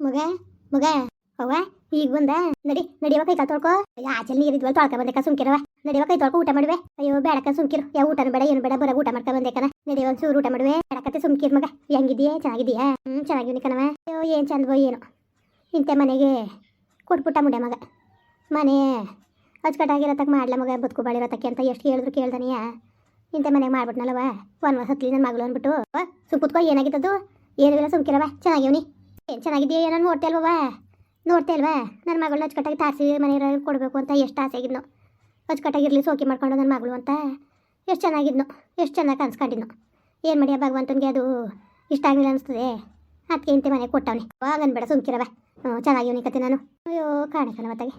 ಮಗ ಮಗ. ಅವ್ವ, ಈಗ ಬಂದ. ನಡಿ ನಡಿಯವ ಕೈ ತೊಳ್ಕೊ. ಆಚೆ ನೀರಿದ್ವಲ್ಲ ತೊಳ್ಕ ಬಂದೇಕ ಸುಮ್ಕಿರವ ನಡಿಯವ ಕೈ ತೊಳ್ಕೊ, ಊಟ ಮಾಡುವೆ. ಅಯ್ಯೋ ಬೇಡಕ ಸುಮ್ಕಿರು. ಯಾವ ಊಟನ ಬೇಡ, ಏನು ಬೇಡ, ಬರ, ಊಟ ಮಾಡ್ಕ ಬಂದೇಕನ. ನಡಿಯವ ಒಂದ್ ಊಟ ಮಾಡುವೆ. ಬೇಡಕತ್ತೆ ಸುಮ್ಕಿರ್ ಮಗ. ಹೆಂಗಿದೀಯ ಚೆನ್ನಾಗಿದ್ಯಾ ಹ್ಮ್ ಚೆನ್ನಾಗಿವ್ನಿ ಕಣವ ಅಯ್ಯೋ, ಏನು ಚಂದವೋ, ಏನು. ಇಂತೆ ಮನೆಗೆ ಕೊಟ್ಬಿಟ್ಟ ಮುಡೆ ಮಗ. ಮನೆ ಅಚ್ಚುಕಟ್ಟಾಗಿರತಕ್ಕ ಮಾಡ್ಲ ಮಗ ಬದುಕು ಬಾಳಿರತಕ್ಕ ಅಂತ ಎಷ್ಟು ಕೇಳಿದ್ರು ಕೇಳ್ದನಿಯ. ಇಂತೆ ಮನೆಗೆ ಮಾಡ್ಬಿಟ್ನಲ್ಲವ ವರ್ಷ ಹತ್ಲಿ ನನ್ನ ಮಗಳು ಅಂದ್ಬಿಟ್ಟು. ಸುಮ್ ಕುತ್ಕೋ, ಏನಾಗಿತ್ತದು? ಏನೂ ಇಲ್ಲ ಸುಮ್ಕಿರವ ಚೆನ್ನಾಗಿವ್ನಿ ಏನು ಚೆನ್ನಾಗಿದೆಯಾ ಏನೋ ನೋಡ್ತಾ ಇಲ್ವವ ನೋಡ್ತಾ ಇಲ್ವಾ? ನನ್ನ ಮಗಳನ್ನ ಅಚ್ಚುಕಟ್ಟಾಗಿ ತಾರಿಸಿ ಮನೆಯವ್ರಿಗೆ ಕೊಡಬೇಕು ಅಂತ ಎಷ್ಟು ಆಸೆ ಆಗಿದ್ನು. ಅಚ್ಚುಕಟ್ಟಾಗಿರಲಿ ಸೋಕಿ ಮಾಡ್ಕೊಂಡು ನನ್ನ ಮಗಳು ಅಂತ. ಎಷ್ಟು ಚೆನ್ನಾಗಿದ್ನು, ಎಷ್ಟು ಚೆನ್ನಾಗಿ ಕನ್ಸ್ಕೊಂಡಿದ್ನು. ಏನು ಮಾಡಿಯ ಭಗವಂತನಿಗೆ ಅದು ಇಷ್ಟ ಆಗಿಲ್ಲ ಅನಿಸ್ತದೆ. ಅದಕ್ಕೆ ಇಂತೆ ಮನೆಗೆ ಕೊಟ್ಟವನಿ. ಅನ್ಬೇಡ ಸುಮ್ಕಿರವ ಹ್ಞೂ ಚೆನ್ನಾಗಿವ್ನಿ ನಾನು. ಅಯ್ಯೋ ಕಾಣಿಸಲ್ಲ ಮತ್ತಾಗೆ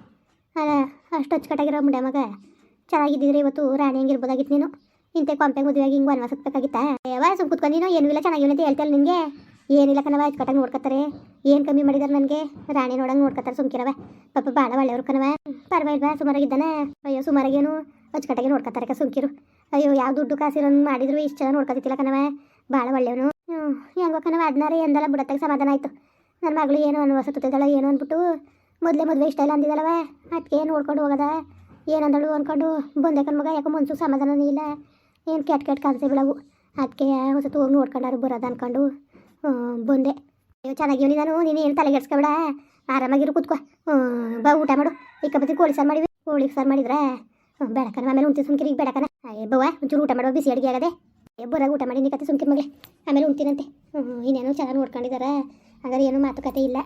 ಅಲ್ಲ, ಅಷ್ಟು ಅಚ್ಚುಕಟ್ಟಾಗಿರೋ ಮುಂಡೆ ಮಗ ಚೆನ್ನಾಗಿದ್ದಿದ್ರೆ ಇವತ್ತು ರಾಣಿ ಹೆಂಗಿರ್ಬೋದಾಗಿತ್ತು ನೀನು? ಇಂತೆ ಕೊಂಪೆ ಮದುವೆಯಾಗಿ ಹಿಂಗೆ ವನವಾಸ ಹತ್ಬೇಕಾಗಿತ್ತಾ ಯಾವ ಸುಮ್ ಕುತ್ಕೊಂಡು ನೀನು ಏನೂ ಇಲ್ಲ ಚೆನ್ನಾಗಿಲ್ಲ ಅಂತ ಹೇಳ್ತಲ್ಲ ನಿನಗೆ. ಏನಿಲ್ಲ ಕಣವ ಅಚ್ಚುಕಟ್ಟಾಗಿ ನೋಡ್ಕೊತಾರೆ. ಏನು ಕಮ್ಮಿ ಮಾಡಿದಾರೆ ನನಗೆ? ರಾಣಿ ನೋಡಂಗೆ ನೋಡ್ಕೊತಾರೆ ಸುಮ್ಕಿರವ ಪಾಪ ಭಾಳ ಒಳ್ಳೆಯವ್ರು ಕಣವ ಪರವಾಗಿಲ್ವಾ ಸುಮಾರಾಗಿದ್ದಾನೆ ಅಯ್ಯೋ, ಸುಮಾರಾಗೇನು? ಅಚ್ಚುಕಟ್ಟಾಗಿ ನೋಡ್ಕೊತಾರೆ ಸುಮ್ಕಿರು. ಅಯ್ಯೋ, ಯಾವ ದುಡ್ಡು ಕಾಸಿರೋ ಮಾಡಿದ್ರು ಇಷ್ಟು ಚೆನ್ನಾಗಿ ನೋಡ್ಕೊತಿಲ್ಲ ಕಣವ ಭಾಳ ಒಳ್ಳೆಯವನು. ಹ್ಞೂ ಹೆಂಗೋ ಕಣವ ಅದನ್ನಾರೆ ಎಂದಲ್ಲ ಬಿಡತ್ತಾಗ ಸಮಾಧಾನ ಆಯಿತು. ನನ್ನ ಮಗಳು ಏನು ಅನ್ವಸ ತುತ್ತಿದ್ದಾಳ ಏನು ಅಂದ್ಬಿಟ್ಟು ಮೊದಲೇ ಮದುವೆ ಇಷ್ಟ ಇಲ್ಲ ಅಂದಿದ್ದಲ್ಲವ ಅದಕ್ಕೆ ನೋಡ್ಕೊಂಡು ಹೋಗದ. ಏನಂದಳು ಅಂದ್ಕೊಂಡು ಬಂದೆ ಕಣ್ಮಗ ಯಾಕೋ ಮನ್ಸು ಸಮಾಧಾನನೇ ಇಲ್ಲ. ಏನು ಕೆಟ್ಟ ಕೆಟ್ಟ ಕಾಣಿಸಿ ಬಿಡವು ಅದಕ್ಕೆ ಹೊಸತು ಹೋಗಿ ನೋಡ್ಕೊಂಡಾರು ಬರೋದು ಅಂದ್ಕೊಂಡು ಬಂದೆ. ಅಯ್ಯೋ ಚೆನ್ನಾಗಿವ್ನಿ ನಾನು ನೀನು ಏನು ತಲೆಗೆಡ್ಸ್ಕೊಬೇಡ ಆರಾಮಾಗಿರು ಕೂತ್ಕೊ. ಬಾ, ಊಟ ಮಾಡು. ಇಕ್ಕಪತಿ ಕೋಳಿ ಸಾರು ಮಾಡಿವಿ ಕೋಳಿ ಸಾರು ಮಾಡಿದ್ರೆ? ಬೇಡಕನ ಆಮೇಲೆ ಉಣ್ತೀನಿ ಸುಮ್ಕಿರಿ ಬೇಡಕನ ಏ ಬವ್ವ, ಒಂಚೂರು ಊಟ ಮಾಡುವ. ಬಿಸಿ ಅಡುಗೆ ಆಗದೆ. ಎಬ್ಬರಾಗ ಬರಾಗ ಊಟ ಮಾಡಿ ನಿಕತ್ತೆ ಸುಮ್ಕಿರಿ ಮಗಳೇ. ಆಮೇಲೆ ಹ್ಞೂ, ಇನ್ನೇನು ಚೆನ್ನಾಗಿ ನೋಡ್ಕೊಂಡಿದ್ದಾರೆ ಹಾಗಾದ್ರೆ ಏನೂ ಮಾತುಕತೆ ಇಲ್ಲ.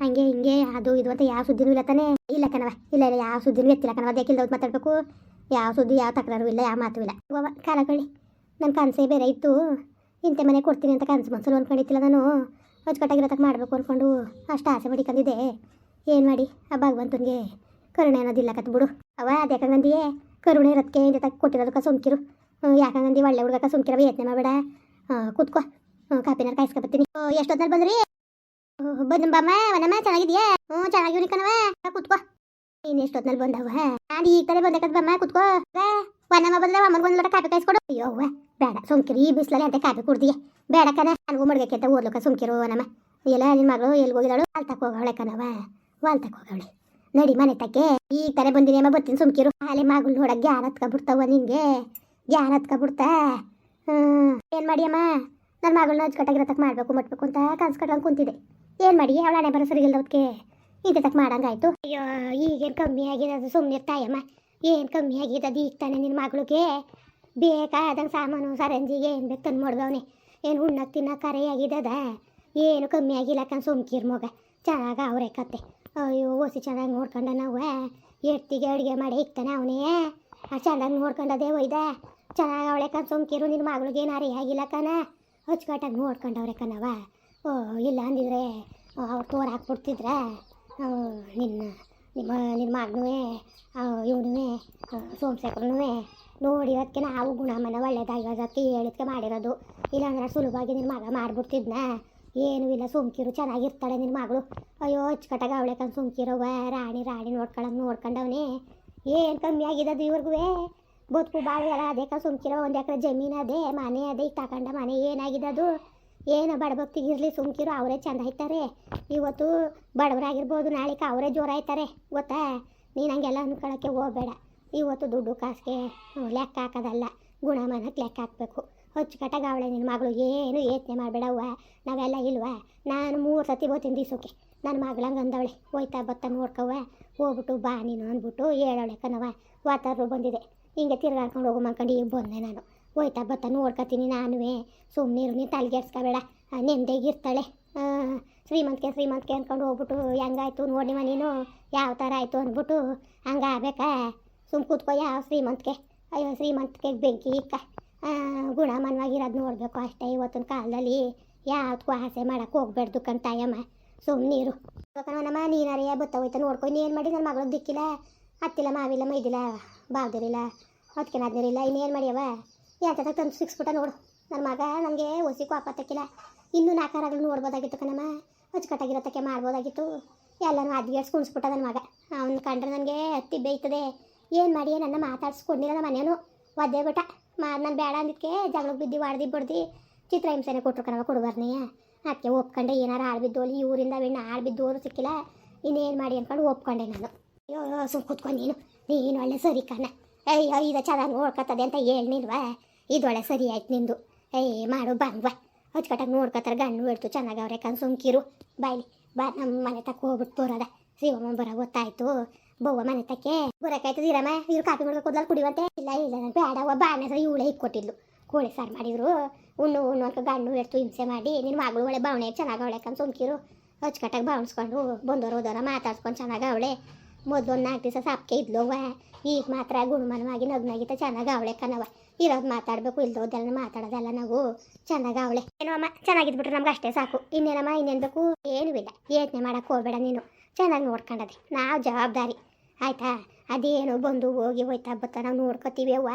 ಹಂಗೆ, ಹಿಂಗೆ, ಅದು, ಇದು ಅಂತ ಯಾವ ಸುದ್ದಿನೂ ಇಲ್ಲ ತಾನೇ. ಇಲ್ಲ ಕಣವ ಇಲ್ಲ ಇಲ್ಲ, ಯಾವ ಸುದ್ದಿನೂ ಎತ್ತಿಲ್ಲ ಕಣವ ಅದಕ್ಕಿಲ್ದವ್ರು ಮಾತಾಡಬೇಕು. ಯಾವ ಸುದ್ದಿ, ಯಾವ ತಕರಾರು ಇಲ್ಲ, ಯಾವ ಮಾತು ಇಲ್ಲ. ಕಾಲ ಕಳಿ ನನ್ನ ಕನಸೇ ಬೇರೆ ಇತ್ತು. ಇಂತೆ ಮನೆ ಕೊಡ್ತೀನಿ ಅಂತ ಕನಸು ಮನಸ್ಸಲ್ಲಿ ಅಂದ್ಕೊಂಡಿತ್ತಿಲ್ಲ ನಾನು. ಅಚ್ಚುಕಟ್ಟಾಗಿರೋತಕ್ಕೆ ಮಾಡಬೇಕು ಅಂದ್ಕೊಂಡು ಅಷ್ಟು ಆಸೆ ಮಡಿಕೊಂಡಿದ್ದೆ ಏನು ಮಾಡಿ? ಆ ಭಗವಂತನಿಗೆ ಕರುಣೆ ಅನ್ನೋದಿಲ್ಲ ಕತ್ ಬಿಡು. ಅವ ಯಾಕಂಗಂದಿಯೇ ಕರುಣೆ ಇರೋದಕ್ಕೆ ಇಂಥ ಕೊಟ್ಟಿರೋದಕ್ಕೆ ಸುಮ್ಕಿರು. ಯಾಕಂಗಂದಿ ಒಳ್ಳೆ ಹುಡುಗಕ್ಕ ಸುಮ್ಕಿರವ ಯತ್ನೆ ಮಾಡಬೇಡ. ಕೂತ್ಕೋ. ಕಾಪಿನಾರು ಕಾಯಿಸ್ಕೊಬತ್ತೀನಿ ಎಷ್ಟೊತ್ತಲ್ಲಿ ಬಂದ್ರಿ? ಬಂದು ಬಮ್ಮ, ವನಮ್ಮ ಚೆನ್ನಾಗಿದ್ಯಾ ಹ್ಞೂ ಚೆನ್ನಾಗಿವ್ನಿ ಕಣವ ಕೂತ್ಕೋ. ನೀನು ಎಷ್ಟೊತ್ನಲ್ಲಿ ಬಂದವ ನಾನು ಈಗ ತರ ಬಂದೆ ಕದ್ ಬಮ್ಮ ಕೂತ್ಕೋ ಬಾ, ವನಮ್ಮ ಬಂದ್ರೆ ಅಮ್ಮನಿಗೆ ಒಂದು ಲೋಟ ಕಾಪಿ ಕಾಯಿಸ್ಕೊಡು ಅಯ್ಯೋ ಬೇಡ ಸುಮ್ಕಿರಿ ಈ ಬಿಸಿಲಲ್ಲಿ ಅಂತ ಕಾಪಿ ಕುಡ್ದಿಗೆ ಬೇಡ ಕಣ ನನಗೂ ಮಡ್ಗಕ್ಕೆ ಅಂತ ಓದ್ಲಕ್ಕ ಸುಮ್ಕಿರು ವನಮ್ಮ ಎಲ್ಲ ನಿನ್ನ ಮಗಳು ಎಲ್ಲಿ ಹೋಗಿದಾಳು ಅಲ್ಲಿ ತಕ್ಕ ಹೋಗವಳೆ ಕಣವ ವಾಲ್ ತಕ್ಕ ಹೋಗವಳೆ. ನಡಿ ಮನೆ ತಕ್ಕೆ. ಈ ತಲೆ ಬಂದಿನಿ ಅಮ್ಮ ಬರ್ತೀನಿ ಸುಮ್ಕಿರು. ಹಾಲೆ ಮಗಳು ನೋಡ ಜ್ಞಾನ ಹತ್ಕೊಬಿಡ್ತಾವ ನಿಂಗೆ. ಜ್ಞಾನ ಹತ್ಕೊಬಿಡ್ತಾ ಏನು ಮಾಡಿ ಅಮ್ಮ? ನನ್ನ ಮಗಳನ್ನ ಅಚ್ಚುಕಟ್ಟಾಗಿರತಕ್ಕೆ ಮಾಡಬೇಕು ಮಟ್ಬೇಕು ಅಂತ ಕನ್ಸ್ಕೊಂಡ್ಲಂಗೆ ಕುಂತಿದೆ ಏನು ಮಾಡಿ? ಅವಳ ಹಣೆ ಬರೋ ಸರಿಗಿಲ್ಲದಕ್ಕೆ ಇಂತೆ ತಕ್ಕ ಮಾಡಂಗಾಯ್ತು. ಅಯ್ಯೋ, ಈಗೇನು ಕಮ್ಮಿ ಆಗಿದೆ ಅದು ಸುಮ್ಮನೆ ತಾಯಮ್ಮ ಏನು ಕಮ್ಮಿ ಆಗಿದೆ ಅದು ಈಗ ತಾನೆ ನಿನ್ನ ಮಗಳಿಗೆ ಬೇಕಾದಂಗೆ ಸಾಮಾನು ಸರಂಜಿಗೆ ಏನು ಬೇಕು ತಂದು ಮಾಡ್ದವನೆ. ಏನು ಉಣ್ಣಕ್ಕೆ ತಿನ್ನಕ್ಕೆ ಆಗಿದದ? ಏನು ಕಮ್ಮಿ ಆಗಿಲ್ಲ ಕಣ್ ಸುಮ್ಕಿರ್ ಮಗ. ಚೆನ್ನಾಗ ಅವರೇ ಕತ್ತೆ ಅಯ್ಯೋ, ಓಸಿ ಚೆನ್ನಾಗಿ ನೋಡ್ಕೊಂಡ ನಾವು. ಎಟ್ಟಿಗೆ ಅಡುಗೆ ಮಾಡಿ ಇಕ್ತಾನೆ ಅವನೇ. ಆ ಚೆನ್ನಾಗಿ ನೋಡ್ಕೊಂಡದೇ ಒಯ್ದ ಚೆನ್ನಾಗಿ ಅವಳೆ ಕಣ್ ಸುಮ್ಕಿರು ನಿನ್ನ ಮಗಳಿಗೆ ಏನು ಅರೆ ಆಗಿಲ್ಲ ಕಣ. ಅಚ್ಚುಕಟ್ಟಾಗಿ ನೋಡ್ಕೊಂಡವ್ರೆ ಕಣವ ಓ, ಇಲ್ಲ ಅಂದಿದ್ರೆ, ಅವ್ರು ತೋರ್ ಹಾಕ್ಬಿಡ್ತಿದ್ರ. ನಿನ್ನ, ನಿಮ್ಮ ನಿಮ್ಮ ಮಗನೂ ಇವನೂ ಸೋಮಶೇಖರನೂ ನೋಡಿ ಅದಕ್ಕೆ ನಾವು ಗುಣಮನ ಒಳ್ಳೇದಾಗಿರೋದಕ್ಕೆ ಹೇಳಿದ್ಕೆ ಮಾಡಿರೋದು. ಇಲ್ಲಾಂದ್ರೆ ಸುಲಭವಾಗಿ ನಿನ್ನ ಮಗ ಮಾಡಿಬಿಡ್ತಿದ್ನ. ಏನೂ ಇಲ್ಲ, ಸುಮ್ಕಿರು, ಚೆನ್ನಾಗಿರ್ತಾಳೆ ನಿನ್ನ ಮಗಳು. ಅಯ್ಯೋ, ಅಚ್ಚುಕಟ್ಟಾಗ ಅವಳೆ ಕಣ್ ಸುಮ್ಕಿರವ, ರಾಣಿ ರಾಣಿ ನೋಡ್ಕೊಳಂಗೆ ನೋಡ್ಕೊಂಡವನೇ. ಏನು ಕಮ್ಮಿ ಆಗಿದ್ದದು ಇವ್ರಿಗೂ ಬದುಕು ಬಾಳು ಎಲ್ಲ ಅದೇ ಕಣ್ ಸುಮ್ಕಿರೋ ಒಂದು ಎಕರೆ ಜಮೀನು ಅದೇ, ಮನೆ ಅದೇ ಈಗ ತಗೊಂಡ ಮನೆ ಏನಾಗಿದ್ದದು ಏನು ಬಡಭಕ್ತಿಗಿರಲಿ ಸುಮ್ಕಿರು, ಅವರೇ ಚಂದ ಆಯ್ತಾರೆ ಇವತ್ತು ಬಡವರಾಗಿರ್ಬೋದು ನಾಳೆಗೆ ಅವರೇ ಜೋರಾಯ್ತಾರೆ ಗೊತ್ತಾ? ನೀನು ಹಂಗೆಲ್ಲ ಅಂದ್ಕೊಳ್ಳೋಕ್ಕೆ ಹೋಗಬೇಡ. ಇವತ್ತು ದುಡ್ಡು ಕಾಸಿಗೆ ಲೆಕ್ಕ ಹಾಕೋದಲ್ಲ ಗುಣಮಾನಕ್ಕೆ ಲೆಕ್ಕ ಹಾಕಬೇಕು. ಅಚ್ಚುಕಟ್ಟಾಗಿ ಅವಳೆ ನಿನ್ನ ಮಗಳು ಏನು ಯೋಚನೆ ಮಾಡಬೇಡವ್ವ ನಾವೆಲ್ಲ ಇಲ್ವಾ? ನಾನು ಮೂರು ಸತಿ ಹೋಗ್ತೀನಿ ದಿವಸಕ್ಕೆ. ನನ್ನ ಮಗಳಂಗೆ ಅಂದವಳೆ. ಹೋಯ್ತಾ ಬತ್ತ ನೋಡ್ಕವ್ವ. ಹೋಗ್ಬಿಟ್ಟು ಬಾ ನೀನು ಅಂದ್ಬಿಟ್ಟು ಹೇಳವಳೆ ಕಣವ ವಾತಾವರಣ ಬಂದಿದೆ. ಹಿಂಗೆ ತಿರ್ಗಾಡ್ಕೊಂಡು ಹೋಗು ಮಾಡ್ಕೊಂಡು ಬಂದೆ ನಾನು. ಹೋಯ್ತಾ ಬತ್ತ ನೋಡ್ಕೊತೀನಿ ನಾನುವೇ. ಸುಮ್ಮನಿರು ನೀನು ತಲೆಗೆಡ್ಸ್ಕೊಬೇಡ ನೆಮ್ಮದಿಯಾಗಿರ್ತಾಳೆ ಶ್ರೀಮಂತಿಕೆ ಶ್ರೀಮಂತಿಕೆ ಅಂದ್ಕೊಂಡು ಹೋಗ್ಬಿಟ್ಟು ಹೆಂಗಾಯ್ತು ನೋಡಿ ನೀನು. ಯಾವ ಥರ ಆಯಿತು ಅಂದ್ಬಿಟ್ಟು ಹಂಗೆ ಸುಮ್ ಸುಮ್ಮ ಕೂತ್ಕೋ ಯಾವ ಶ್ರೀಮಂತಿಕೆ ಅಯ್ಯೋ ಶ್ರೀಮಂತಿಕೆ ಬೆಂಕಿ ಇಕ್ಕ. ಗುಣಮನವಾಗಿರೋದು ನೋಡಬೇಕು ಅಷ್ಟೇ ಇವತ್ತಿನ ಕಾಲದಲ್ಲಿ. ಯಾವ್ದಕ್ಕೂ ಆಸೆ ಮಾಡೋಕ್ಕೆ ಹೋಗ್ಬೇಡ್ದು ಕಂತಾಯಮ್ಮ. ಸುಮ್ಮನೀರು ನಮ್ಮ ನೀನಾರೇ ಬತ್ತ ಹೋಯ್ತಾ ನೋಡ್ಕೊ. ಏನು ಮಾಡಿ ನನ್ನ ಮಗಳಿಗೆ ದಿಕ್ಕಿಲ್ಲ? ಹತ್ತಿಲ್ಲ ಮಾವಿಲ್ಲ, ಮೈದಿಲ್ಲ, ಬಾವ್ದಿರಿಲ್ಲ ಹೊತ್ಕೆ ನಾದ್ನಿರಿಲ್ಲ ಇನ್ನೇನು ಮಾಡ್ಯವ? ಯಾಕೆ ತಂದು ಸಿಕ್ಸ್ಬಿಟ್ಟ ನೋಡು. ನನ್ನ ಮಗ ನನಗೆ ಒಸಿ ಆಪತ್ತಕ್ಕಿಲ್ಲ ತಕ್ಕಿಲ್ಲ. ಇನ್ನೂ ನಾಲ್ಕಾರಾಗ್ಲೂ ನೋಡ್ಬೋದಾಗಿತ್ತು ಕಣಮ್ಮ. ಅಚ್ಚುಕಟ್ಟಾಗಿರೋತಕ್ಕೆ ಮಾಡ್ಬೋದಾಗಿತ್ತು. ಎಲ್ಲನೂ ಅದ್ಗೇಡ್ಸ್ ಕುಣಿಸ್ಬಿಟ್ಟ ನನ್ನ ಮಗ. ಅವ್ನು ಕಂಡ್ರೆ ನನಗೆ ಹತ್ತಿ ಬೇಯ್ತದೆ. ಏನು ಮಾಡಿ ನನ್ನ ಮಾತಾಡ್ಸ್ಕೊಂಡಿಲ್ಲ ನಮ್ಮ ಒದ್ದೆ ಬಿಟ್ಟ. ಮಾ ನಾನು ಬೇಡ ಅಂದಿದ್ದಕ್ಕೆ ಜಗಳಕ್ಕೆ ಬಿದ್ದು ಹೊಡ್ದು ಬಡ್ದು ಚಿತ್ರ ಹಿಂಸೆನೇ ಕೊಟ್ಟರು ಕಣವ ಕೊಡುಬಾರ್ನೆಯ ಅದಕ್ಕೆ ಒಪ್ಕೊಂಡೆ ಏನಾರು ಆಳ್ಬಿದ್ದೋಲಿ ಊರಿಂದ ಬೆಣ್ಣೆ ಆಳ್ಬಿದ್ದೋರು ಸಿಕ್ಕಿಲ್ಲ. ಇನ್ನೇನು ಮಾಡಿ ಅಂದ್ಕೊಂಡು ಒಪ್ಕೊಂಡೆ ನಾನು. ಅಯ್ಯೋ ಸುಮ್ ಕೂತ್ಕೊಂಡು ನೀನು. ನೀನು ಒಳ್ಳೆ ಸರಿ ಕಣ್ಣ ಅಯ್ಯೋ ಇದು ಚೆನ್ನಾಗಿ ನೋಡ್ಕೊತದೆ ಅಂತ ಹೇಳಿ ನಿಲ್ವಾ ಇದು ಒಳ್ಳೆ ಸರಿ ಆಯ್ತು ನಿಂದು. ಏಯ್ ಮಾಡು ಬಂದ್ವಾ ಅಚ್ಚುಕಟ್ಟಾಗಿ ನೋಡ್ಕೊತಾರೆ ಗಂಡು ಹಿಡ್ತು ಚೆನ್ನಾಗಿ ಅವ್ರೆ ಕಣ್ ಸುಮ್ಕಿರು. ಬಾಯ್ಲಿ ಬಾ ನಮ್ಮ ಮನೆ ತಕ್ಕ ಹೋಗ್ಬಿಟ್ಟು ಬರೋದ ಶಿವಮ್ಮ ಬರೋ ಗೊತ್ತಾಯ್ತು. ಬವ್ವ ಮನೆ ತಕ್ಕೆ. ಬರೋಕಾಯ್ತದ ಇರಮ್ಮ? ಇವ್ರು ಕಾಫಿ ಮಾಡ್ಕೊ ಕೂದಲು ಕುಡಿವಂತೆ? ಇಲ್ಲ ಇಲ್ಲ, ನಾನು ಬೇಡ. ಒಬ್ಬ ಬಾಣ ಸರಿ ಇವಳೆ ಇಕ್ಕೊಟ್ಟಿದ್ಲು ಕೋಳಿ ಸಾರು ಮಾಡಿದ್ರು. ಉಣ್ಣು ಉಣ್ಣು ಅಂತ ಗಂಡು ಹಿಡ್ತು ಹಿಂಸೆ ಮಾಡಿ. ನಿನ್ನ ಮಗಳು ಒಳ್ಳೆ ಬಾವಣೆ, ಚೆನ್ನಾಗಿ ಅವಳೆ ಕಣ್ ಸುಮ್ಕಿರು. ಅಚ್ಚುಕಟ್ಟಾಗಿ ಬಾವಣಿಸ್ಕೊಂಡು ಬಂದವರು ಹೋದವರ, ಮಾತಾಡ್ಸ್ಕೊಂಡು ಚೆನ್ನಾಗಿ ಅವಳೆ. ಮೊದಲು ಒಂದು ನಾಲ್ಕು ದಿವಸ ಸಾಪ್ಕೆ ಇದ್ಲೋವ ಈಗ ಮಾತ್ರ ಗುಣಮನವಾಗಿ ನಗ್ನಾಗಿತ್ತ ಚೆನ್ನಾಗಿ ಅವಳೆ ಕಣವ ಇರೋದು ಮಾತಾಡಬೇಕು ಇಲ್ದೋದೆಲ್ಲ ಮಾತಾಡೋದಲ್ಲ ನಾವು ಚೆನ್ನಾಗಿ ಅವಳೆ. ಏನೋ ಅಮ್ಮ, ಚೆನ್ನಾಗಿದ್ಬಿಟ್ರೆ ನಮ್ಗೆ ಅಷ್ಟೇ ಸಾಕು. ಇನ್ನೇನಮ್ಮ, ಇನ್ನೇನು ಬೇಕು? ಏನೂ ಇಲ್ಲ. ಯೋಚನೆ ಮಾಡಕ್ಕೆ ಹೋಗ್ಬೇಡ ನೀನು. ಚೆನ್ನಾಗಿ ನೋಡ್ಕೊಂಡದೆ ನಾವು ಜವಾಬ್ದಾರಿ. ಆಯ್ತಾ? ಅದೇನು ಬಂದು ಹೋಗಿ ಹೋಯ್ತಾ ಬತ್ತ ನಾವು ನೋಡ್ಕೋತೀವಿ ಅವ್ವ.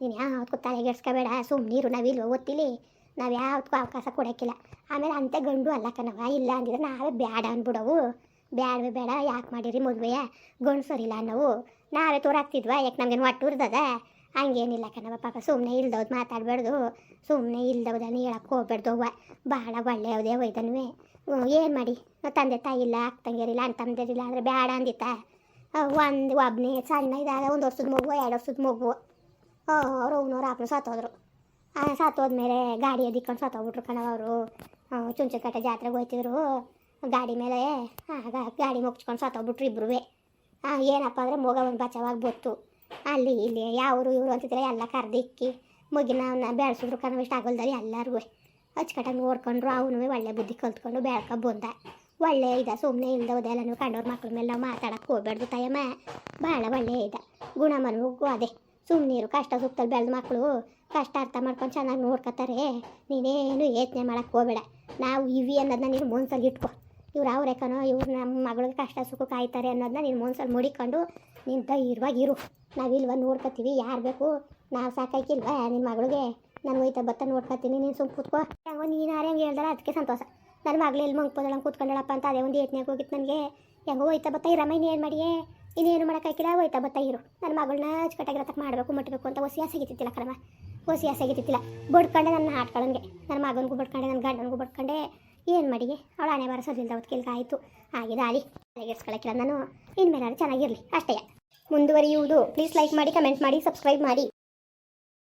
ನೀನು ಯಾವ್ದಕ್ಕೂ ತಲೆಗೆಡ್ಸ್ಕೋಬೇಡ. ಸುಮ್ಮನಿರು ನಾವಿಲ್ವ ಒತ್ತಿಲಿ ನಾವು ಯಾವ್ದಕ್ಕೂ ಅವಕಾಶ ಕೊಡೋಕ್ಕಿಲ್ಲ. ಆಮೇಲೆ ಅಂತ ಗಂಡು ಅಲ್ಲ ಕಣವ ಇಲ್ಲ ಅಂದಿದ್ರೆ ನಾವೇ ಬೇಡ ಅಂದ್ಬಿಡವು ಬೇಡವೇ ಬೇಡ, ಯಾಕೆ ಮಾಡಿರಿ ಮದುವೆಯ ಗಂಡು ನಾವು ನಾವೇ ತೋರಾಗ್ತಿದ್ವಾ ಯಾಕೆ ನಮ್ಗೇನು ಒಟ್ಟು ಉರ್ದದ? ಹಂಗೇನಿಲ್ಲ ಕಣವ ಪಾಪ ಸುಮ್ಮನೆ ಇಲ್ದವ್ದು ಮಾತಾಡಬಾರ್ದು ಸುಮ್ಮನೆ ಇಲ್ದವ್ದನ್ನ ಹೇಳಕ್ಕೆ ಹೋಗ್ಬಾರ್ದು ಅವ್ವ. ಭಾಳ ಯಾವುದೇ ಹೋಯ್ದನ್ವೆ ಏನು ಮಾಡಿ? ತಂದೆ ತಾಯಿ ಇಲ್ಲ, ಅಕ್ಕ ತಂಗಿಯರಿಲ್ಲ ಅಣ್ಣ ಅಂದರೆ ಬೇಡ ಅಂದಿತ್ತ. ಒಂದು ಒಬ್ಬನೇ ಸಣ್ಣ ಇದಾಗ ಒಂದು ವರ್ಷದ ಮಗು ಎರಡು ವರ್ಷದ ಮಗು ಅವ್ರು ಅವ್ನವ್ರು ಆಪ್ನು ಸತ್ತೋದ್ರು. ಸತ್ತೋದ್ಮೇಲೆ ಗಾಡಿ ಎದಿಕೊಂಡು ಸತ್ತೋಗ್ಬಿಟ್ರು ಕಣವ ಅವರು. ಚುಂಚಕಟ್ಟೆ ಜಾತ್ರೆಗೆ ಹೋಯ್ತಿದ್ರು. ಗಾಡಿ ಮೇಲೆ ಆಗ ಗಾಡಿ ಮುಗ್ಚ್ಕೊಂಡು ಸತ್ತೋಗ್ಬಿಟ್ರು ಇಬ್ರು ಏನಪ್ಪ ಅಂದರೆ ಮೋಗ ಒಂದು ಬಚಾವಾಗಿ ಬತ್ತು. ಅಲ್ಲಿ, ಇಲ್ಲಿ, ಯಾವರು ಇವರು ಅಂತಿದ್ರೆ ಎಲ್ಲ ಕರೆದಿಕ್ಕಿ ಮುಗಿನ ಅವನ್ನ ಬೆಳೆಸಿದ್ರು ಕಣವ, ಇಷ್ಟ ಆಗೋಲ್ದಲ್ಲಿ ಎಲ್ಲರಿಗೂ ಅಚ್ಚುಕಟ್ಟಾಗಿ ನೋಡ್ಕೊಂಡ್ರು ಅವನು ಒಳ್ಳೆ ಬುದ್ಧಿ ಕಲ್ತ್ಕೊಂಡು ಬೆಳ್ಕೊ ಬಂದ. ಒಳ್ಳೆ ಇದ ಸುಮ್ಮನೆ ಇಲ್ದೋದೆಲ್ಲ ನೀವು ಕಂಡವ್ರ ಮಕ್ಳ ಮೇಲೆ ನಾವು ಮಾತಾಡಕ್ಕೆ ಹೋಗ್ಬಾರ್ದು ತಾಯಮ್ಮ. ಭಾಳ ಒಳ್ಳೆ ಇದ ಗುಣಮನಗೂ ಅದೇ. ಸುಮ್ಮನಿರು ಕಷ್ಟ ಸುಖದಲ್ಲಿ ಬೆಳೆದ ಮಕ್ಕಳು ಕಷ್ಟ ಅರ್ಥ ಮಾಡ್ಕೊಂಡು ಚೆನ್ನಾಗಿ ನೋಡ್ಕೊತಾರೆ ನೀನೇನು ಯೋಚನೆ ಮಾಡಕ್ಕೆ ಹೋಗಬೇಡ. ನಾವು ಇವಿ ಅನ್ನೋದನ್ನ ನೀನು ಮನ್ಸಲ್ಲಿ ಇಟ್ಕೊ. ಇವ್ರು ಅವ್ರ ಯಾಕನೋ ಇವ್ರು ನಮ್ಮ ಮಗಳಿಗೆ ಕಷ್ಟ ಸುಖ ಕಾಯ್ತಾರೆ ಅನ್ನೋದನ್ನ ನೀನು ಮನ್ಸಲ್ಲಿ ಮುಡಿಕೊಂಡು ನೀನು ಧೈರ್ಯವಾಗಿರು ನಾವಿಲ್ವ ನೋಡ್ಕೊತೀವಿ, ಯಾರು ಬೇಕು? ನಾವು ಸಾಕಾಯ್ಕಿಲ್ವಾ ನಿನ್ನ ಮಗಳಿಗೆ? ನಾನು ಹೋಯ್ತಾ ಬತ್ತ ನೋಡ್ಕೊತೀನಿ, ನೀನು ಸುಮ್ಮ ಕೂತ್ಕೋ. ಹೆಂಗೋ ನೀನು ಯಾರು ಹೆಂಗೆ ಹೇಳ್ದಾರ ಅದಕ್ಕೆ ಸಂತೋಷ. ನನ್ನ ಮಗಳು ಎಲ್ಲಿ ಮಂಗ್ಪೋದಳಂಗೆ ಕೂತ್ಕೊಂಡಳಪ್ಪ ಅಂತ ಅದೇ ಒಂದು ಏಟ್ನಾಗ ಹೋಗಿತ್ತು ನನಗೆ. ಹೆಂಗೋ ಹೋಯ್ತಾ ಬತ್ತ ಇರಮ್ಮ ಏನು ಮಾಡಿಯೇ? ಇನ್ನೇನು ಮಾಡೋಕ್ಕಾಗಿಲ್ಲ ಹೋಯ್ತಾ ಬತ್ತ ಇರು. ನನ್ನ ಮಗಳನ್ನ ಅಚ್ಚುಕಟ್ಟಾಗಿರತಕ್ಕೆ ಮಾಡಬೇಕು ಮುಟ್ಟಬೇಕು ಅಂತ ಹೊಸಿ ಆಸೆಗಿತ್ತಿಲ್ಲ ಕಣಮ್ಮ ಹೊಸಿ ಆಸೆಗಿತ್ತಿಲ್ಲ ಬಡ್ಕೊಂಡೆ ನನ್ನ ಹಾಡ್ಕೊಳಂಗೆ. ನನ್ನ ಮಗನಿಗೂ ಬಡ್ಕೊಂಡೆ ನನ್ನ ಗಂಡನಿಗೂ ಬಡ್ಕೊಂಡೆ. ಏನು ಮಾಡಿಗೆ? ಅವಳು ಹಣೆ ಬರೆಸೋದಿಲ್ಲ ಕೆಲಕ ಆಯಿತು? ಆಗಿದೆ ಆಲಿ ತಲೆಗೆಡ್ಸ್ಕೊಳಕ್ಕಿಲ್ಲ ನಾನು. ಇನ್ಮೇಲೆ ಚೆನ್ನಾಗಿರಲಿ. ಅಷ್ಟೇ. ಮುಂದುವರಿಯುವುದು. ಪ್ಲೀಸ್ ಲೈಕ್ ಮಾಡಿ ಕಮೆಂಟ್ ಮಾಡಿ ಸಬ್ಸ್ಕ್ರೈಬ್ ಮಾಡಿ.